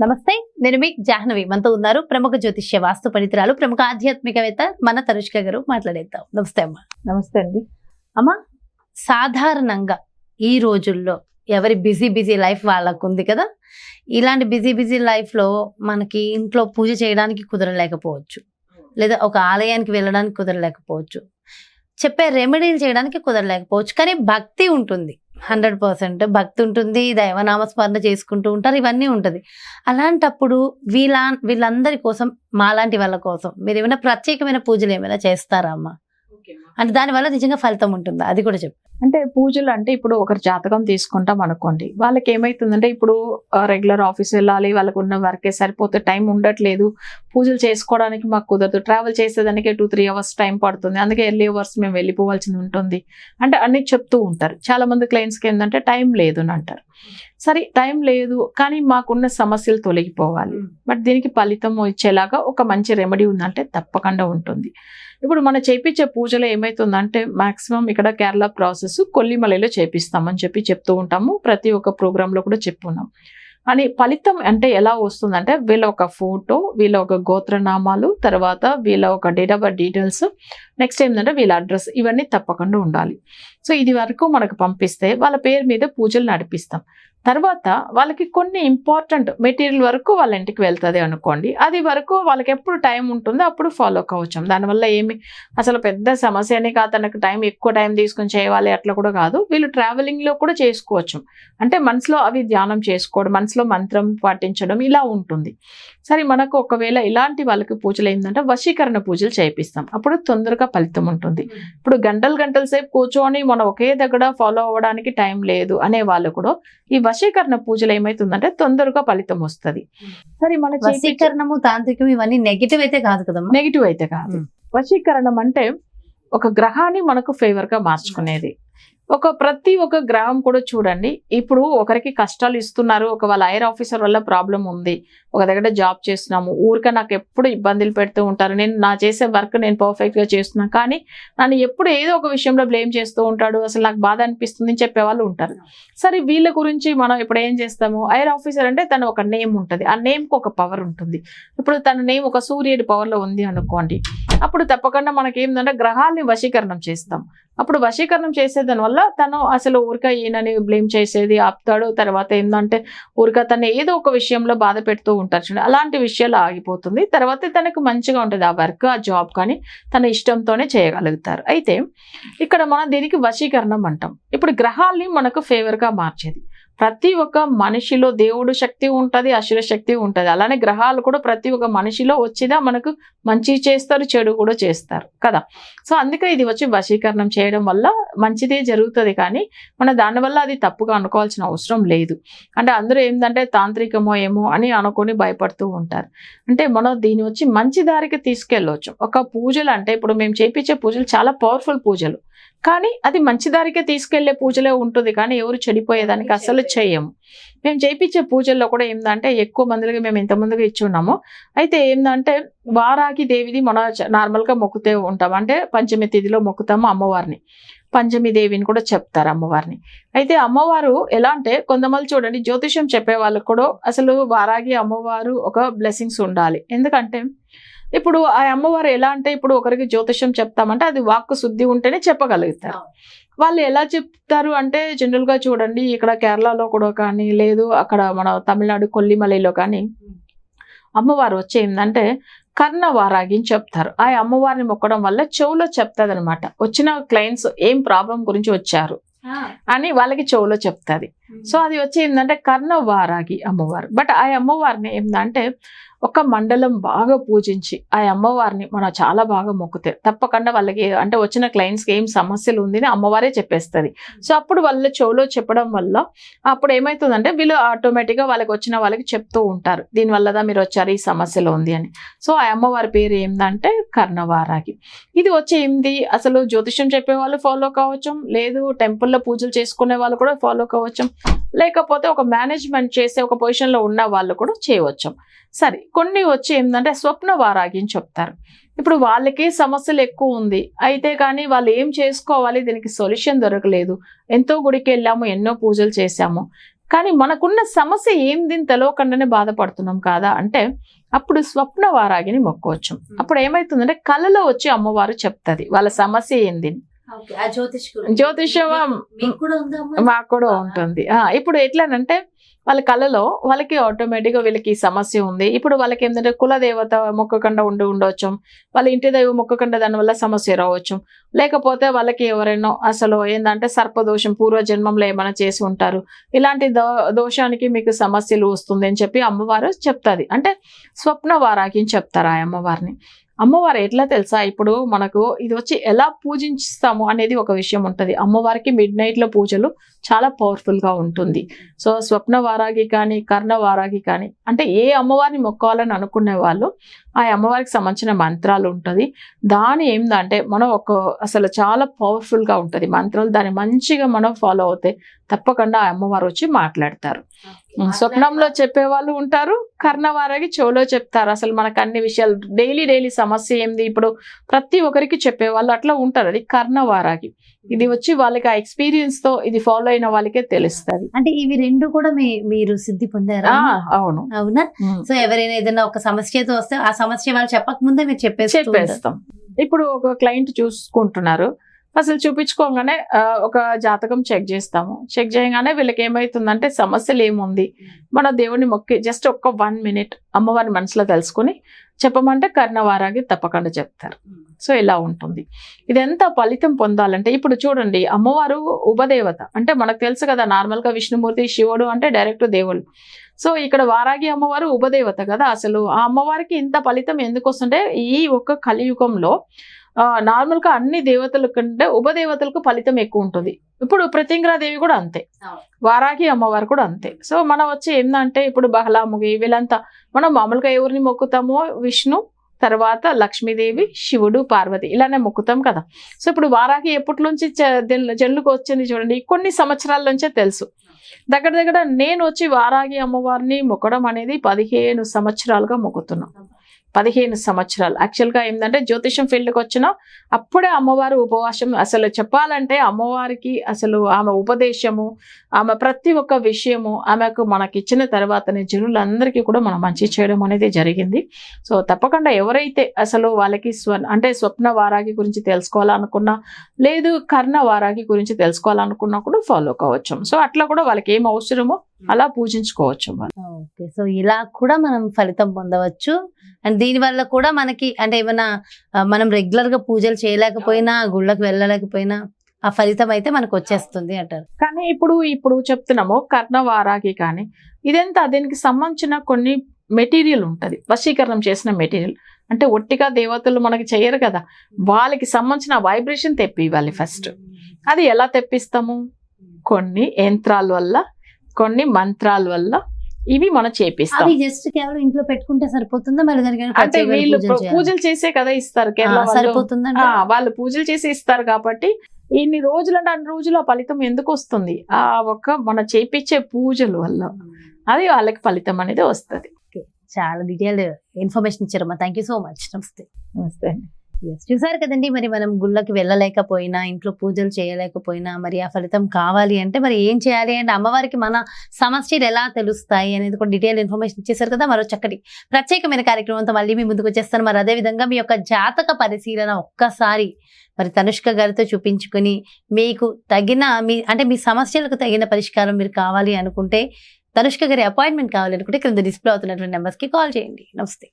నమస్తే నేను మీ జాహ్నవి. మనతో ఉన్నారు ప్రముఖ జ్యోతిష్య వాస్తు పండితురాలు ప్రముఖ ఆధ్యాత్మికవేత్త మన తరుష్క గారు మాట్లాడేద్దాం. నమస్తే అమ్మ. నమస్తే అండి. అమ్మ సాధారణంగా ఈ రోజుల్లో ఎవరి బిజీ బిజీ లైఫ్ వాళ్ళకు ఉంది కదా? ఇలాంటి బిజీ బిజీ లైఫ్లో మనకి ఇంట్లో పూజ చేయడానికి కుదరలేకపోవచ్చు. లేదా ఒక ఆలయానికి వెళ్ళడానికి కుదరలేకపోవచ్చు. చెప్పే రెమెడీలు చేయడానికి కుదరలేకపోవచ్చు. కానీ భక్తి ఉంటుంది. హండ్రెడ్ పర్సెంట్ భక్తి ఉంటుంది దైవనామస్మరణ చేసుకుంటూ ఉంటారు ఇవన్నీ ఉంటుంది. అలాంటప్పుడు వీళ్ళ వీళ్ళందరి కోసం మాలాంటి వాళ్ళ కోసం మీరు ఏమైనా ప్రత్యేకమైన పూజలు ఏమైనా చేస్తారా అమ్మ? అంటే దానివల్ల నిజంగా ఫలితం ఉంటుందా అది కూడా చెప్పు. అంటే పూజలు అంటే ఇప్పుడు ఒకరి జాతకం తీసుకుంటాం అనుకోండి. వాళ్ళకి ఏమైతుందంటే ఇప్పుడు రెగ్యులర్ ఆఫీస్ వెళ్ళాలి వాళ్ళకు ఉన్న వర్కే సరిపోతే టైం ఉండట్లేదు. పూజలు చేసుకోవడానికి మాకు కుదరదు. ట్రావెల్ చేసేదానికి టూ త్రీ అవర్స్ టైం పడుతుంది. అందుకే ఎర్లీ అవర్స్ మేము వెళ్ళిపోవాల్సి ఉంటుంది. అంటే అన్ని చెప్తూ ఉంటారు. చాలా మంది క్లయింట్స్కి ఏంటంటే టైం లేదు అని అంటారు. సరే టైం లేదు కానీ మాకున్న సమస్యలు తొలగిపోవాలి. బట్ దీనికి ఫలితం ఇచ్చేలాగా ఒక మంచి రెమెడీ ఉందంటే తప్పకుండా ఉంటుంది. ఇప్పుడు మనం చేపించే పూజలో ఏమవుతుందంటే మాక్సిమం ఇక్కడ కేరళ ప్రాసెస్ కొల్లిమలైలో చేపిస్తామని చెప్పి చెప్తూ ఉంటాము. ప్రతి ఒక్క ప్రోగ్రాంలో కూడా చెప్పున్నాం. అని ఫలితం అంటే ఎలా వస్తుందంటే వీళ్ళ ఒక ఫోటో వీళ్ళ ఒక గోత్రనామాలు తర్వాత వీళ్ళ ఒక date of birth details next ఏంటంటే వీళ్ళ అడ్రస్ ఇవన్నీ తప్పకుండా ఉండాలి. సో ఇది వరకు మనకు పంపిస్తే వాళ్ళ పేరు మీద పూజలు నడిపిస్తాం. తర్వాత వాళ్ళకి కొన్ని ఇంపార్టెంట్ మెటీరియల్ వరకు వాళ్ళ ఇంటికి వెళ్తుంది అనుకోండి. అది వరకు వాళ్ళకి ఎప్పుడు టైం ఉంటుందో అప్పుడు ఫాలో కావచ్చు దానివల్ల ఏమి? అసలు పెద్ద సమస్యనే కాదు. తనకు టైం ఎక్కువ టైం తీసుకొని చేయాలి అట్లా కూడా కాదు. వీళ్ళు ట్రావెలింగ్లో కూడా చేసుకోవచ్చు. అంటే మనసులో అవి ధ్యానం చేసుకోవడం మనసులో మంత్రం పాటించడం ఇలా ఉంటుంది. సరే మనకు ఒకవేళ ఇలాంటి వాళ్ళకి పూజలు ఏంటంటే వశీకరణ పూజలు చేపిస్తాం అప్పుడు తొందరగా ఫలితం ఉంటుంది. ఇప్పుడు గంటలు గంటల సేపు కూర్చొని మనం ఒకే దగ్గర ఫాలో అవ్వడానికి టైం లేదు అనే వాళ్ళు కూడా ఈ వశీకరణ పూజలు ఏమైతుందంటే తొందరగా ఫలితం వస్తుంది. సరే మన వశీకరణము తాంత్రికం ఇవన్నీ నెగిటివ్ అయితే కాదు కదమ్మా. నెగిటివ్ అయితే కాదు. వశీకరణం అంటే ఒక గ్రహాన్ని మనకు ఫేవర్గా మార్చుకునేది. ఒక ప్రతి ఒక్క గ్రహం కూడా చూడండి. ఇప్పుడు ఒకరికి కష్టాలు ఇస్తున్నారు. ఒక వాళ్ళ ఐర్ ఆఫీసర్ వల్ల ప్రాబ్లం ఉంది. ఒక దగ్గర జాబ్ చేస్తున్నాము. ఊరికే నాకు ఎప్పుడు ఇబ్బందులు పెడుతూ ఉంటారు. నేను నా చేసే వర్క్ నేను పర్ఫెక్ట్గా చేస్తున్నాను కానీ నన్ను ఎప్పుడు ఏదో ఒక విషయంలో బ్లేమ్ చేస్తూ ఉంటాడు. అసలు నాకు బాధ అనిపిస్తుంది అని చెప్పే వాళ్ళు ఉంటారు. సరే వీళ్ళ గురించి మనం ఇప్పుడు ఏం చేస్తాము? ఐర్ ఆఫీసర్ అంటే తన ఒక నేమ్ ఉంటుంది. ఆ నేమ్కి ఒక పవర్ ఉంటుంది. ఇప్పుడు తన నేమ్ ఒక సూర్యుడి పవర్లో ఉంది అనుకోండి. అప్పుడు తప్పకుండా మనకి ఏంటంటే గ్రహాల్ని వశీకరణం చేస్తాం. అప్పుడు వశీకరణం చేసేదాని వల్ల తను అసలు ఊరిక ఈయనని బ్లేమ్ చేసేది ఆపుతాడు. తర్వాత ఏంటంటే ఊరిక తను ఏదో ఒక విషయంలో బాధ పెడుతూ ఉంటారు చూడండి అలాంటి విషయాలు ఆగిపోతుంది. తర్వాత తనకు మంచిగా ఉంటుంది ఆ వర్క్ ఆ జాబ్ కానీ తన ఇష్టంతోనే చేయగలుగుతారు. అయితే ఇక్కడ మనం దీనికి వశీకరణం అంటాం. ఇప్పుడు గ్రహాల్ని మనకు ఫేవర్గా మార్చేది. ప్రతి ఒక్క మనిషిలో దేవుడు శక్తి ఉంటుంది అసుర శక్తి ఉంటుంది. అలానే గ్రహాలు కూడా ప్రతి ఒక్క మనిషిలో వచ్చిదా మనకు మంచి చేస్తారు చెడు కూడా చేస్తారు కదా? సో అందుకే ఇది వచ్చి వశీకరణం చేయడం వల్ల మంచిదే జరుగుతుంది కానీ మన దానివల్ల అది తప్పుగా అనుకోవాల్సిన అవసరం లేదు. అంటే అందరూ ఏంటంటే తాంత్రికమో ఏమో అని అనుకొని భయపడుతూ ఉంటారు. అంటే మనం దీని వచ్చి మంచి దారికి తీసుకెళ్ళవచ్చు ఒక పూజలు అంటే ఇప్పుడు మేము చేపించే పూజలు చాలా పవర్ఫుల్ పూజలు. కానీ అది మంచి దారికే తీసుకెళ్ళే పూజలే ఉంటుంది కానీ ఎవరు చెడిపోయేదానికి అసలు చేయము మేము చేయించే పూజల్లో కూడా ఏంటంటే ఎక్కువ మందికి మేము ఎంతమందికి ఇచ్చి ఉన్నామో. అయితే ఏంటంటే వారాకి దేవిది మన నార్మల్గా మొక్కుతూ ఉంటాం. అంటే పంచమి తిథిలో మొక్కుతాము అమ్మవారిని. పంచమి దేవిని కూడా చెప్తారు అమ్మవారిని. అయితే అమ్మవారు ఎలా అంటే కొంతమంది చూడండి జ్యోతిష్యం చెప్పే వాళ్ళకు కూడా అసలు వారాగి అమ్మవారు ఒక బ్లెస్సింగ్స్ ఉండాలి. ఎందుకంటే ఇప్పుడు ఆ అమ్మవారు ఎలా అంటే ఇప్పుడు ఒకరికి జ్యోతిష్యం చెప్తామంటే అది వాక్కు శుద్ధి ఉంటేనే చెప్పగలుగుతారు. వాళ్ళు ఎలా చెప్తారు అంటే జనరల్గా చూడండి ఇక్కడ కేరళలో కూడా కానీ లేదు అక్కడ మన తమిళనాడు కొల్లిమలలో కానీ అమ్మవారు వచ్చి ఏంటంటే కర్ణ వారాగి అని చెప్తారు. ఆ అమ్మవారిని మొక్కడం వల్ల చెవులో చెప్తుంది అనమాట వచ్చిన క్లయింట్స్ ఏం ప్రాబ్లం గురించి వచ్చారు అని వాళ్ళకి చెవులో చెప్తుంది. సో అది వచ్చి ఏంటంటే కర్ణ వారాగి అమ్మవారు. బట్ ఆ అమ్మవారిని ఏంటంటే ఒక మండలం బాగా పూజించి ఆ అమ్మవారిని మనం చాలా బాగా మొక్కుతే తప్పకుండా వాళ్ళకి అంటే వచ్చిన క్లయింట్స్కి ఏం సమస్యలు ఉంది అని అమ్మవారే చెప్పేస్తుంది. సో అప్పుడు వాళ్ళ చెవులో చెప్పడం వల్ల అప్పుడు ఏమవుతుందంటే వీళ్ళు ఆటోమేటిక్గా వాళ్ళకి వచ్చిన వాళ్ళకి చెప్తూ ఉంటారు దీనివల్లదా మీరు వచ్చారు ఈ సమస్యలు ఉంది అని. సో ఆ అమ్మవారి పేరు ఏంటంటే కర్ణవారాగి. ఇది వచ్చి ఏంది? అసలు జ్యోతిష్యం చెప్పే వాళ్ళు ఫాలో కావచ్చు? లేదు టెంపుల్లో పూజలు చేసుకునే వాళ్ళు కూడా ఫాలో కావచ్చు? లేకపోతే ఒక మేనేజ్మెంట్ చేసే ఒక పొజిషన్లో ఉన్న వాళ్ళు కూడా చేయవచ్చు. సరే కొన్ని వచ్చి ఏంటంటే స్వప్న వారాగి అని చెప్తారు. ఇప్పుడు వాళ్ళకే సమస్యలు ఎక్కువ ఉంది. అయితే కానీ వాళ్ళు ఏం చేసుకోవాలి? దీనికి సొల్యూషన్ దొరకలేదు. ఎంతో గుడికి వెళ్ళాము ఎన్నో పూజలు చేశాము. కానీ మనకున్న సమస్య ఏంది అని తెలియకుండానే బాధపడుతున్నాం కాదా? అంటే అప్పుడు స్వప్న వారాగిని మొక్కోవచ్చు. అప్పుడు ఏమైతుందంటే కళలో వచ్చి అమ్మవారు చెప్తది వాళ్ళ సమస్య ఏంది జ్యోతిష్యం మీకు కూడా ఉంటుంది. ఆ, ఇప్పుడు ఎట్లానంటే వాళ్ళ కళలో వాళ్ళకి ఆటోమేటిక్గా వీళ్ళకి సమస్య ఉంది. ఇప్పుడు వాళ్ళకి ఏంటంటే కులదేవత మొక్కకుండా ఉండి ఉండవచ్చు వాళ్ళ ఇంటి దైవం మొక్కకుండా దానివల్ల సమస్య రావచ్చు. లేకపోతే వాళ్ళకి ఎవరైనా అసలు ఏంటంటే సర్పదోషం పూర్వ జన్మంలో ఏమైనా చేసి ఉంటారు. ఇలాంటి దో దోషానికి మీకు సమస్యలు వస్తుంది అని చెప్పి అమ్మవారు చెప్తాది. అంటే స్వప్న వారాకి చెప్తారు ఆ అమ్మవారిని. అమ్మవారు ఎట్లా తెలుసా? ఇప్పుడు మనకు ఇది వచ్చి ఎలా పూజిస్తాము అనేది ఒక విషయం ఉంటుంది. అమ్మవారికి మిడ్ నైట్లో పూజలు చాలా పవర్ఫుల్గా ఉంటుంది. సో స్వప్న వారాగి కానీ కర్ణ వారాగి కానీ అంటే ఏ అమ్మవారిని మొక్కాలని అనుకునే వాళ్ళు ఆ అమ్మవారికి సంబంధించిన మంత్రాలు ఉంటుంది. దాని ఏందంటే మనం ఒక అసలు చాలా పవర్ఫుల్గా ఉంటుంది. మంత్రాలు దాన్ని మంచిగా మనం ఫాలో అవుతే తప్పకుండా ఆ అమ్మవారు వచ్చి మాట్లాడతారు. స్వప్నంలో చెప్పే వాళ్ళు ఉంటారు కర్ణవారాగి చెవులో చెప్తారు. అసలు మనకు అన్ని విషయాలు డైలీ డైలీ సమస్య ఏంది? ఇప్పుడు ప్రతి ఒక్కరికి చెప్పే వాళ్ళు అట్లా ఉంటారు. అది కర్ణవారాగి. ఇది వచ్చి వాళ్ళకి ఆ ఎక్స్పీరియన్స్తో ఇది ఫాలో అయిన వాళ్ళకే తెలుస్తుంది. అంటే ఇవి రెండు కూడా మీరు సిద్ధి పొందారా? అవును. అవునా. సో ఎవరైనా ఏదైనా ఒక సమస్యతో వస్తే ఆ సమస్య వాళ్ళు చెప్పక ముందే మీరు చెప్పేసి చెప్పేస్తాం. ఇప్పుడు ఒక క్లయింట్ చూసుకుంటున్నారు. అసలు చూపించుకోగానే ఒక జాతకం చెక్ చేస్తాము. చెక్ చేయగానే వీళ్ళకి ఏమవుతుందంటే సమస్యలు ఏముంది? మన దేవుని మొక్కి జస్ట్ ఒక్క వన్ మినిట్ అమ్మవారి మనసులో తెలుసుకుని చెప్పమంటే కర్ణవారాగి తప్పకుండా చెప్తారు. సో ఇలా ఉంటుంది. ఇది ఎంత ఫలితం పొందాలంటే ఇప్పుడు చూడండి అమ్మవారు ఉపదేవత. అంటే మనకు తెలుసు కదా నార్మల్గా విష్ణుమూర్తి శివుడు అంటే డైరెక్ట్ దేవుడు సో ఇక్కడ వారాగి అమ్మవారు ఉపదేవత కదా అసలు. ఆ అమ్మవారికి ఇంత ఫలితం ఎందుకు వస్తుంటే ఈ ఒక్క కలియుగంలో ఆ, నార్మల్గా అన్ని దేవతల కంటే ఉపదేవతలకు ఫలితం ఎక్కువ ఉంటుంది. ఇప్పుడు దేవి కూడా అంతే. వారాగి అమ్మవారు కూడా అంతే. సో మనం వచ్చి ఏంటంటే ఇప్పుడు బహలాముగి వీళ్ళంతా మనం మామూలుగా ఎవరిని మొక్కుతామో? విష్ణు తర్వాత లక్ష్మీదేవి శివుడు పార్వతి ఇలానే మొక్కుతాం కదా. సో ఇప్పుడు వారాకి ఎప్పటి నుంచి జన్లుకు వచ్చింది చూడండి కొన్ని సంవత్సరాల నుంచే తెలుసు. దగ్గర దగ్గర నేను వచ్చి వారాగి అమ్మవారిని మొక్కడం అనేది పదిహేను సంవత్సరాలుగా మొక్కుతున్నాం. పదిహేను సంవత్సరాలు. యాక్చువల్గా ఏంటంటే జ్యోతిషం ఫీల్డ్కి వచ్చిన అప్పుడే అమ్మవారు ఉపవాసం అసలు చెప్పాలంటే అమ్మవారికి అసలు ఆమె ఉపదేశము ఆమె ప్రతి ఒక్క విషయము ఆమెకు మనకి ఇచ్చిన తర్వాతనే జనులందరికీ కూడా మనం మంచి చేయడం అనేది జరిగింది. సో తప్పకుండా ఎవరైతే అసలు వాళ్ళకి స్వ అంటే స్వప్న వారాగి గురించి తెలుసుకోవాలనుకున్నా లేదు కర్ణ వారాగి గురించి తెలుసుకోవాలనుకున్నా కూడా ఫాలో కావచ్చు. సో అట్లా కూడా వాళ్ళకి ఏం అవసరమో అలా పూజించుకోవచ్చు ఓకే సో ఇలా కూడా మనం ఫలితం పొందవచ్చు. అండ్ దీని వల్ల కూడా మనకి అంటే ఏమైనా మనం రెగ్యులర్గా పూజలు చేయలేకపోయినా గుళ్ళకి వెళ్ళలేకపోయినా ఆ ఫలితం అయితే మనకు వచ్చేస్తుంది అంటారు. కానీ ఇప్పుడు ఇప్పుడు చెప్తున్నాము కర్ణ వారాగి కానీ ఇదంతా దీనికి సంబంధించిన కొన్ని మెటీరియల్ ఉంటుంది. వశీకరణం చేసిన మెటీరియల్. అంటే ఒట్టిగా దేవతలు మనకి చేయరు కదా. వాళ్ళకి సంబంధించిన వైబ్రేషన్ తెప్పి ఇవ్వాలి ఫస్ట్ అది ఎలా తెప్పిస్తాము? కొన్ని యంత్రాల వల్ల కొన్ని మంత్రాల వల్ల ఇవి మనం చేపిస్తాం. జస్ట్ కేవలం ఇంట్లో పెట్టుకుంటే సరిపోతుందా? మరి అంటే వీళ్ళు పూజలు చేసే కదా ఇస్తారు కేరళ వాళ్ళు. సరిపోతుందంట ఆ, వాళ్ళు పూజలు చేసి ఇస్తారు కాబట్టి ఇన్ని రోజులు అంటే అన్ని రోజులు ఆ ఫలితం ఎందుకు వస్తుంది? ఆ ఒక్క మన చేపించే పూజల వల్ల అది వాళ్ళకి ఫలితం అనేది వస్తుంది. చాలా డీటెయిల్ ఇన్ఫర్మేషన్ ఇచ్చారమ్మా. థ్యాంక్ యూ సో మచ్ నమస్తే. నమస్తే Yes, చూసారు కదండి మరి మనం గుళ్ళకి వెళ్ళలేకపోయినా ఇంట్లో పూజలు చేయలేకపోయినా మరి ఆ ఫలితం కావాలి అంటే మరి ఏం చేయాలి? అంటే అమ్మవారికి మన సమస్యలు ఎలా తెలుస్తాయి అనేది కూడా డీటెయిల్ ఇన్ఫర్మేషన్ ఇచ్చేసారు కదా మరో చక్కటి ప్రత్యేకమైన కార్యక్రమంతో మళ్ళీ మీ ముందుకు వచ్చేస్తాను. మరి అదే విధంగా మీ యొక్క జాతక పరిశీలన ఒక్కసారి మరి తనుష్క గారితో చూపించుకొని మీకు తగిన మీ అంటే మీ సమస్యలకు తగిన పరిష్కారం మీరు కావాలి అనుకుంటే తనుష్క గారి అపాయింట్మెంట్ కావాలి అనుకుంటే క్రింద డిస్ప్లే అవుతున్నటువంటి నెంబర్స్కి కాల్ చేయండి. నమస్తే.